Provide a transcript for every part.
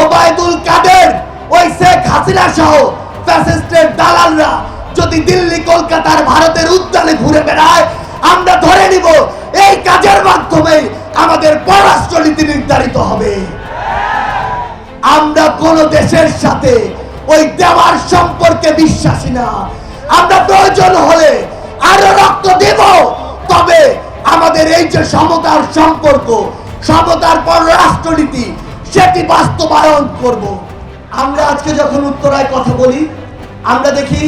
ওবায়দুল কাদের, ওই শেখ হাসিনা সহ ফ্যাসিস্টের দালালরা যদি দিল্লি, কলকাতার ভারতের উদ্যানে ঘুরে বেড়ায়, আমরা ধরে নিব এই কাজের মাধ্যমে আমাদের পররাষ্ট্রনীতি নির্ধারিত হবে। আমরা কোন দেশের সাথে ওই দেওয়ার সম্পর্কে বিশ্বাসী না। আমরা প্রয়োজন হলে আরও রক্ত দেব, তবে আমাদের এই যে সমতার সম্পর্ক, সমতার পর রাষ্ট্রনীতি সেটি বাস্তবায়ন করব। আমরা আজকে যখন উত্তরায় কথা বলি, আমরা দেখি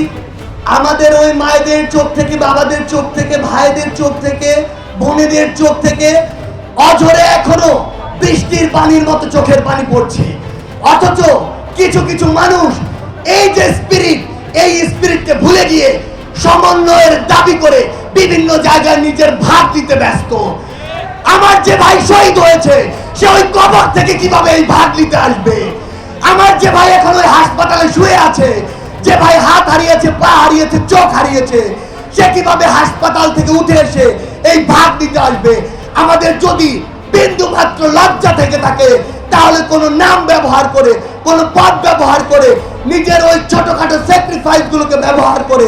আমাদের ওই মায়েদের চোখ থেকে, বাবাদের চোখ থেকে, ভাইদের চোখ থেকে, বোনেদের চোখ থেকে অঝরে এখনও বৃষ্টির পানির মতো চোখের পানি পড়ছে। অথচ কিছু কিছু মানুষ এই যে স্পিরিট এই স্পিরিটকে ভুলে গিয়ে সমন্বয়ের দাবি করে বিভিন্ন জায়গায় নিজের ভাগ দিতে ব্যস্ত। আমার যে ভাই শহীদ হয়েছে কবর থেকে কীভাবে এই ভাগ নিতে আসবে? আমার যে ভাই এখন ওই হাসপাতালে শুয়ে আছে, যে ভাই হাত হারিয়েছে, পা হারিয়েছে, চোখ হারিয়েছে, সে কীভাবে হাসপাতাল থেকে উঠে এসে এই ভাগ দিতে আসবে? আমাদের যদি বিন্দু মাত্র লজ্জা থেকে থাকে, তাহলে কোনো নাম ব্যবহার করে, কোনো পদ ব্যবহার করে, নিজের ওই ছোটখাটো স্যাক্রিফাইস গুলোকে ব্যবহার করে,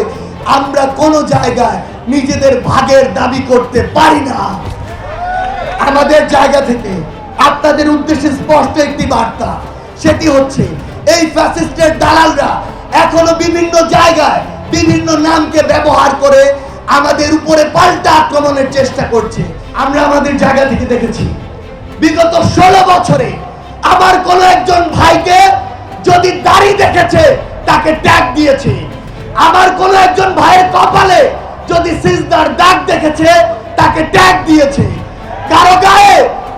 আমরা কোনো জায়গায় নিজেদের ভাগের দাবি করতে পারি না। আমাদের জায়গা থেকে আপনাদের উদ্দেশ্যে স্পষ্ট একটি বার্তা। সেটি হচ্ছে, এই ফ্যাসিস্টের দালালরা এখনও বিভিন্ন জায়গায় বিভিন্ন নামকে ব্যবহার করে আমাদের উপরে পাল্টা আক্রমণের চেষ্টা করছে। আমরা আমাদের জায়গা থেকে দেখেছি, বিগত ষোলো বছরে আমার কোন একজন ভাইকে যদি দাড়ি দেখেছে, তাকে ট্যাগ দিয়েছে। আমার কোন একজন ভাইয়ের কপালে যদি সিজদার দাগ দেখেছে, তাকে ট্যাগ দিয়েছে। কারও গায়ে